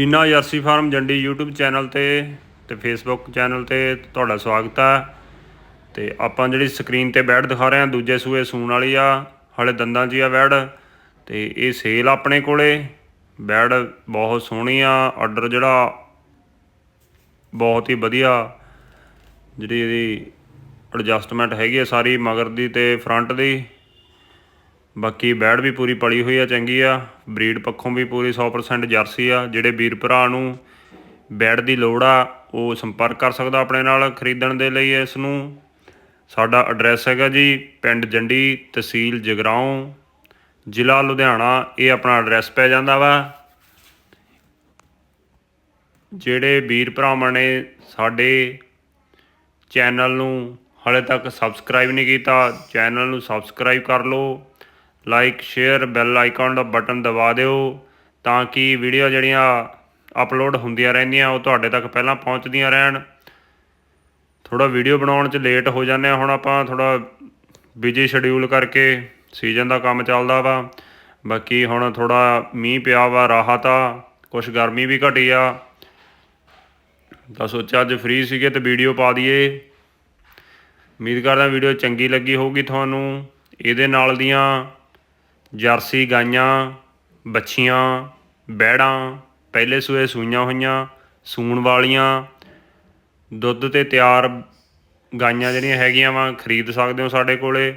Sheena jersey farm Jandi YouTube channel ਤੇ ਤੇ Facebook channel ਤੇ ਤੁਹਾਡਾ ਸਵਾਗਤ ਹੈ ਤੇ ਆਪਾਂ ਜਿਹੜੀ ਸਕਰੀਨ ਤੇ ਬੈਡ ਦਿਖਾ ਰਹੇ ਹਾਂ ਦੂਜੇ ਸੂਏ ਸੂਣ ਵਾਲੀ ਆ, ਹਲੇ ਦੰਦਾਂ 'ਚ ਹੀ ਆ ਬੈਡ ਤੇ ਇਹ ਸੇਲ ਆਪਣੇ ਕੋਲੇ ਬੈਡ ਬਹੁਤ ਸੋਹਣੀ ਆ ਆਰਡਰ ਜਿਹੜਾ ਬਹੁਤ ਹੀ ਵਧੀਆ ਜਿਹੜੀ ਇਹਦੀ ਐਡਜਸਟਮੈਂਟ ਹੈਗੀ ਆ ਸਾਰੀ ਮਗਰ ਦੀ ਤੇ ਫਰੰਟ ਦੀ। ਬਾਕੀ ਬੈਡ ਵੀ ਪੂਰੀ ਪਲੀ ਹੋਈ ਆ, ਚੰਗੀ ਆ। ਬਰੀਡ ਪੱਖੋਂ ਵੀ ਪੂਰੀ 100% ਜਰਸੀ ਆ। ਜਿਹੜੇ ਵੀਰ ਭਰਾ ਨੂੰ ਬੈਡ ਦੀ ਲੋੜ ਆ, ਉਹ ਸੰਪਰਕ ਕਰ ਸਕਦਾ ਆਪਣੇ ਨਾਲ ਖਰੀਦਣ ਦੇ ਲਈ ਇਸ ਨੂੰ। ਸਾਡਾ ਐਡਰੈਸ ਹੈਗਾ ਜੀ, ਪਿੰਡ ਜੰਡੀ ਤਹਿਸੀਲ ਜਗਰਾਉਂ, ਜ਼ਿਲ੍ਹਾ ਲੁਧਿਆਣਾ। ਇਹ ਆਪਣਾ ਐਡਰੈਸ ਪੈ ਜਾਂਦਾ ਵਾ। ਜਿਹੜੇ ਵੀਰ ਭਰਾਵਾਂ ਨੇ ਸਾਡੇ ਚੈਨਲ ਨੂੰ ਹਾਲੇ ਤੱਕ ਸਬਸਕ੍ਰਾਈਬ ਨਹੀਂ ਕੀਤਾ, ਚੈਨਲ ਨੂੰ ਸਬਸਕ੍ਰਾਈਬ ਕਰ ਲਓ। ਲਾਈਕ, ਸ਼ੇਅਰ, ਬੈਲ ਆਈਕਨ ਦਾ ਬਟਨ ਦਬਾ ਦਿਓ ਤਾਂ ਕਿ ਵੀਡੀਓ ਜਿਹੜੀਆਂ ਅਪਲੋਡ ਹੁੰਦੀਆਂ ਰਹਿੰਦੀਆਂ ਉਹ ਤੁਹਾਡੇ ਤੱਕ ਪਹਿਲਾਂ ਪਹੁੰਚਦੀਆਂ ਰਹਿਣ। ਥੋੜਾ ਵੀਡੀਓ ਬਣਾਉਣ 'ਚ ਲੇਟ ਹੋ ਜਾਂਦੇ ਆ ਹੁਣ ਆਪਾਂ ਥੋੜਾ ਬਿਜ਼ੀ ਸ਼ਡਿਊਲ ਕਰਕੇ ਸੀਜ਼ਨ ਦਾ ਕੰਮ ਚੱਲਦਾ ਵਾ। ਬਾਕੀ ਹੁਣ ਥੋੜਾ ਮੀਂਹ ਪਿਆ ਵਾ, ਰਾਹਤ ਆ ਕੁਝ ਗਰਮੀ ਵੀ ਘਟੀ ਆ। ਤਾਂ ਸੋਚਿਆ ਅੱਜ ਫ੍ਰੀ ਸੀਗੇ ਤੇ ਵੀਡੀਓ ਪਾ ਦਈਏ। ਉਮੀਦ ਕਰਦਾ ਵੀਡੀਓ ਚੰਗੀ ਲੱਗੀ ਹੋਊਗੀ ਤੁਹਾਨੂੰ। ਇਹਦੇ ਨਾਲ ਦੀਆਂ ਜਰਸੀ ਗਾਈਆਂ ਬੱਛੀਆਂ ਬੈੜਾਂ ਪਹਿਲੇ ਸੂਏ ਸੂਈਆਂ ਹੋਈਆਂ, ਸੂਣ ਵਾਲੀਆਂ, ਦੁੱਧ ਤੇ ਤਿਆਰ ਗਾਈਆਂ ਜਿਹੜੀਆਂ ਹੈਗੀਆਂ ਵਾ, ਖਰੀਦ ਸਕਦੇ ਹੋ ਸਾਡੇ ਕੋਲੇ।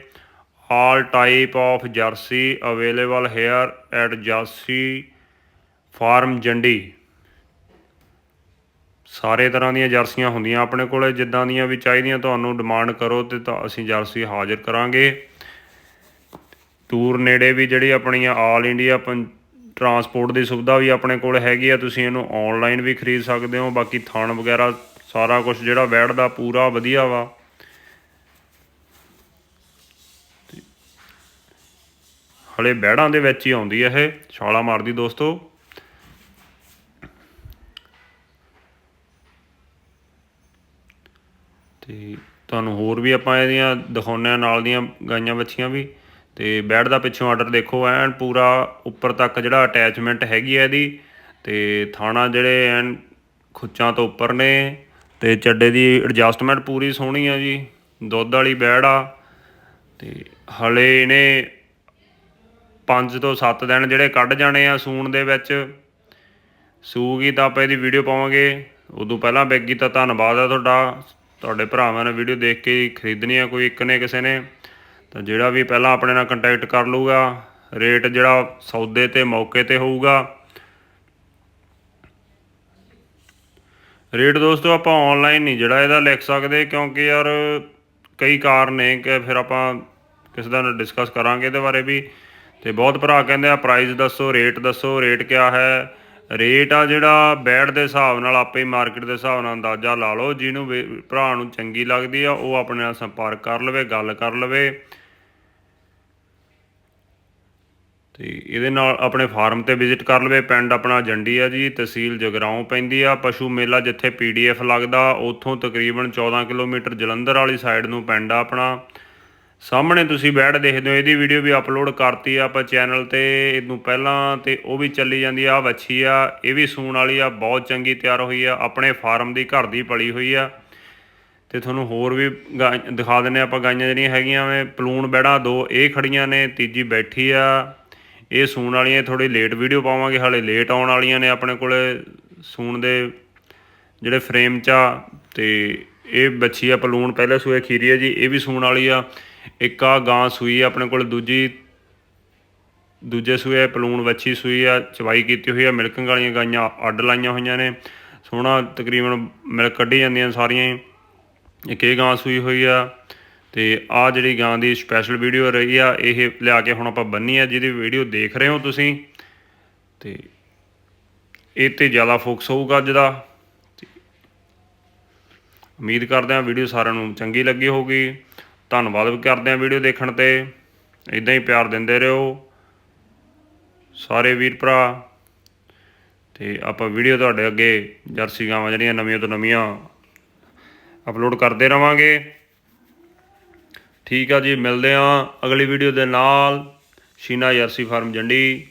All type of jersey available here at jersey farm Jandi. ਸਾਰੇ ਤਰ੍ਹਾਂ ਦੀਆਂ ਜਰਸੀਆਂ ਹੁੰਦੀਆਂ ਆਪਣੇ ਕੋਲੇ, ਜਿੱਦਾਂ ਦੀਆਂ ਵੀ ਚਾਹੀਦੀਆਂ, ਤੁਹਾਨੂੰ ਡਿਮਾਂਡ ਕਰੋ ਤੇ ਤਾਂ ਅਸੀਂ ਜਰਸੀ ਹਾਜ਼ਰ ਕਰਾਂਗੇ। ਟੂਰ ਨੇੜੇ ਵੀ ਜਿਹੜੀ ਆਪਣੀਆਂ ਆਲ ਇੰਡੀਆ ਟਰਾਂਸਪੋਰਟ ਦੀ ਸੁਵਿਧਾ ਵੀ ਆਪਣੇ ਕੋਲ ਹੈਗੀ ਆ, ਤੁਸੀਂ ਇਹਨੂੰ ਆਨਲਾਈਨ ਵੀ ਖਰੀਦ ਸਕਦੇ ਹੋ, ਬਾਕੀ ਥਾਣ ਵਗੈਰਾ ਸਾਰਾ ਕੁਝ ਜਿਹੜਾ ਬੈਠਦਾ ਪੂਰਾ ਵਧੀਆ ਵਾ। ਹਲੇ ਬੈੜਾਂ ਦੇ ਵਿੱਚ ਹੀ ਆਉਂਦੀ ਆ ਇਹ, ਛਾਲਾ ਮਾਰਦੀ ਦੋਸਤੋ। ਤੇ ਤੁਹਾਨੂੰ ਹੋਰ ਵੀ ਆਪਾਂ ਇਹਦੀਆਂ ਦਿਖਾਉਂਦੇ ਆ ਨਾਲ ਦੀਆਂ ਗਾਈਆਂ ਬੱਚੀਆਂ ਵੀ। ਤੇ ਬੈਡ ਦਾ ਪਿੱਛੋਂ ਆਰਡਰ ਦੇਖੋ, ਐਨ ਪੂਰਾ ਉੱਪਰ ਤੱਕ ਜਿਹੜਾ ਅਟੈਚਮੈਂਟ ਹੈਗੀ ਹੈ ਇਹਦੀ, ਤੇ ਥਾਣਾ ਜਿਹੜੇ ਐਨ ਖੁੱਚਾਂ ਤੋਂ ਉੱਪਰ ਨੇ, ਤੇ ਚੱਡੇ ਦੀ ਐਡਜਸਟਮੈਂਟ ਪੂਰੀ ਸੋਹਣੀ ਆ ਜੀ, ਦੁੱਧ ਵਾਲੀ ਬੈੜ ਆ, ਤੇ ਹਲੇ ਇਹਨੇ 5 ਤੋਂ 7 ਦਿਨ ਜਿਹੜੇ ਕੱਢ ਜਾਣੇ ਆ ਸੂਣ ਦੇ ਵਿੱਚ। ਸੂਗੀ ਤਾਂ ਆਪਾਂ ਇਹਦੀ ਵੀਡੀਓ ਪਾਵਾਂਗੇ, ਉਦੋਂ ਪਹਿਲਾਂ ਬੈਗੀ ਤਾਂ ਧੰਨਵਾਦ ਆ ਤੁਹਾਡਾ, ਤੁਹਾਡੇ ਭਰਾਵਾਂ ਨੇ ਵੀਡੀਓ ਦੇਖ ਕੇ ਖਰੀਦਣੀ ਆ, ਕੋਈ ਇੱਕ ਨੇ ਕਿਸੇ ਨੇ। ਤਾਂ ਜਿਹੜਾ ਵੀ ਪਹਿਲਾਂ ਆਪਣੇ ਨਾਲ ਕੰਟੈਕਟ ਕਰ ਲੂਗਾ ਰੇਟ ਜਿਹੜਾ ਸੌਦੇ ਤੇ ਮੌਕੇ ਤੇ ਹੋਊਗਾ। ਰੇਟ ਦੋਸਤੋ ਆਪਾਂ ਆਨਲਾਈਨ ਨਹੀਂ, ਜਿਹੜਾ ਇਹਦਾ ਲਿਖ ਸਕਦੇ, ਕਿਉਂਕਿ ਯਾਰ ਕਈ ਕਾਰਨ ਨੇ ਕਿ ਫਿਰ ਆਪਾਂ ਕਿਸੇ ਦਾ ਡਿਸਕਸ ਕਰਾਂਗੇ ਇਹਦੇ ਬਾਰੇ ਵੀ। ਤੇ ਬਹੁਤ ਭਰਾ ਕਹਿੰਦੇ ਆ ਪ੍ਰਾਈਸ ਦੱਸੋ ਰੇਟ ਦੱਸੋ ਰੇਟ ਕਿਆ ਹੈ? ਰੇਟ ਆ ਜਿਹੜਾ ਬੈਡ ਦੇ ਹਿਸਾਬ ਨਾਲ, ਆਪੇ ਹੀ ਮਾਰਕੀਟ ਦੇ ਹਿਸਾਬ ਨਾਲ ਅੰਦਾਜ਼ਾ ਲਾ ਲਓ, ਜਿਹਨੂੰ ਵੀ ਭਰਾ ਨੂੰ ਚੰਗੀ ਲੱਗਦੀ ਆ, ਉਹ ਆਪਣੇ ਨਾਲ ਸੰਪਰਕ ਕਰ ਲਵੇ, ਗੱਲ ਕਰ ਲਵੇ। ਤੇ ਇਹਦੇ ਨਾਲ ਆਪਣੇ ਫਾਰਮ ਤੇ ਵਿਜ਼ਿਟ ਕਰ ਲਵੇ। ਪਿੰਡ ਆਪਣਾ ਜੰਡੀ ਆ ਜੀ, ਤਹਿਸੀਲ ਜਗਰਾਉਂ ਪੈਂਦੀ ਆ। ਪਸ਼ੂ ਮੇਲਾ ਜਿੱਥੇ ਪੀਡੀਐਫ ਲੱਗਦਾ, ਉੱਥੋਂ ਤਕਰੀਬਨ 14 ਕਿਲੋਮੀਟਰ ਜਲੰਧਰ ਵਾਲੀ ਸਾਈਡ ਨੂੰ ਪਿੰਡ ਆ ਆਪਣਾ। ਸਾਹਮਣੇ ਤੁਸੀਂ ਬੈਠ ਦੇਖਦੇ ਹੋ, ਇਹਦੀ ਵੀਡੀਓ ਵੀ ਅਪਲੋਡ ਕਰਤੀ ਆ ਆਪਾਂ ਚੈਨਲ ਤੇ, ਇਹਨੂੰ ਪਹਿਲਾਂ ਤੇ ਉਹ ਵੀ ਚੱਲੀ ਜਾਂਦੀ ਆ ਵੱਛੀ ਆ, ਇਹ ਵੀ ਸੂਣ ਵਾਲੀ ਆ, ਬਹੁਤ ਚੰਗੀ ਤਿਆਰ ਹੋਈ ਆ, ਆਪਣੇ ਫਾਰਮ ਦੀ ਘਰ ਦੀ ਪਲੀ ਹੋਈ ਆ। ਤੇ ਤੁਹਾਨੂੰ ਹੋਰ ਵੀ ਗਾਂ- ਦਿਖਾ ਦਿੰਨੇ ਆਪਾਂ ਗਾਈਆਂ ਜਿਹੜੀਆਂ ਹੈਗੀਆਂ ਵੇ, ਪਲੂਣ ਬੈੜਾ ਦੋ, ਇਹ ਖੜੀਆਂ ਨੇ, ਤੀਜੀ ਬੈਠੀ ਆ। ਇਹ ਸੂਣ ਵਾਲੀਆਂ ਥੋੜੀ ਲੇਟ ਵੀਡੀਓ ਪਾਵਾਂਗੇ, ਹਾਲੇ ਲੇਟ ਆਉਣ ਵਾਲੀਆਂ ਨੇ ਆਪਣੇ ਕੋਲੇ ਸੂਣ ਦੇ ਜਿਹੜੇ ਫਰੇਮ ਚ ਆ, ਤੇ ਇਹ ਬੱਚੀ ਆ ਪਲੂਣ ਪਹਿਲੇ ਸੂਏ ਖੀਰੀ ਆ ਜੀ, ਇਹ ਵੀ ਸੂਣ ਵਾਲੀ ਆ। ਇੱਕ ਆ ਗਾਂ ਸੂਈ ਆ ਆਪਣੇ ਕੋਲ, ਦੂਜੀ, ਦੂਜੇ ਸੂਏ ਪਲੂਣ ਵੱਛੀ ਸੂਈ ਆ ਚਵਾਈ ਕੀਤੀ ਹੋਈ ਆ ਮਿਲਕਿੰਗ ਵਾਲੀਆਂ ਗਾਈਆਂ ਅੱਡ ਲਾਈਆਂ ਹੋਈਆਂ ਨੇ। ਸੋਹਣਾ ਤਕਰੀਬਨ ਮਿਲ ਕੱਢੀ ਜਾਂਦੀਆਂ ਸਾਰੀਆਂ ਹੀ। ਇੱਕ ਇਹ ਗਾਂ ਸੂਈ ਹੋਈ ਆ। ਤੇ ਆ ਜਿਹੜੀ ਗਾਂ ਦੀ ਸਪੈਸ਼ਲ ਵੀਡੀਓ ਰਹੀ ਆ, ਇਹ ਲਿਆ ਕੇ ਹੁਣ ਆਪਾਂ ਬੰਨੀ ਆ, ਜਿਹਦੀ ਵੀਡੀਓ ਦੇਖ ਰਹੇ ਹੋ ਤੁਸੀਂ। ਤੇ ਇਹ ਤੇ ਜ਼ਿਆਦਾ ਫੋਕਸ ਹੋਊਗਾ ਅੱਜ ਦਾ। ਉਮੀਦ ਕਰਦੇ ਹਾਂ ਵੀਡੀਓ ਸਾਰਿਆਂ ਨੂੰ ਚੰਗੀ ਲੱਗੀ ਹੋਊਗੀ। ਧੰਨਵਾਦ ਵੀ ਕਰਦੇ ਹਾਂ ਵੀਡੀਓ ਦੇਖਣ ਤੇ। ਇਦਾਂ ਹੀ ਪਿਆਰ ਦਿੰਦੇ ਰਹੋ। ਸਾਰੇ ਵੀਰ ਭਰਾ। ਤੇ ਆਪਾਂ ਵੀਡੀਓ ਤੁਹਾਡੇ ਅੱਗੇ ਜਰਸੀ ਗਾਵਾਂ ਜਿਹੜੀਆਂ ਨਵੀਆਂ ਤੋਂ ਨਵੀਆਂ ਅਪਲੋਡ ਕਰਦੇ ਰਵਾਂਗੇ। ਠੀਕ ਆ ਜੀ ਮਿਲਦੇ ਆ ਅਗਲੀ ਵੀਡੀਓ ਦੇ ਨਾਲ। Sheena jersey farm Jandi.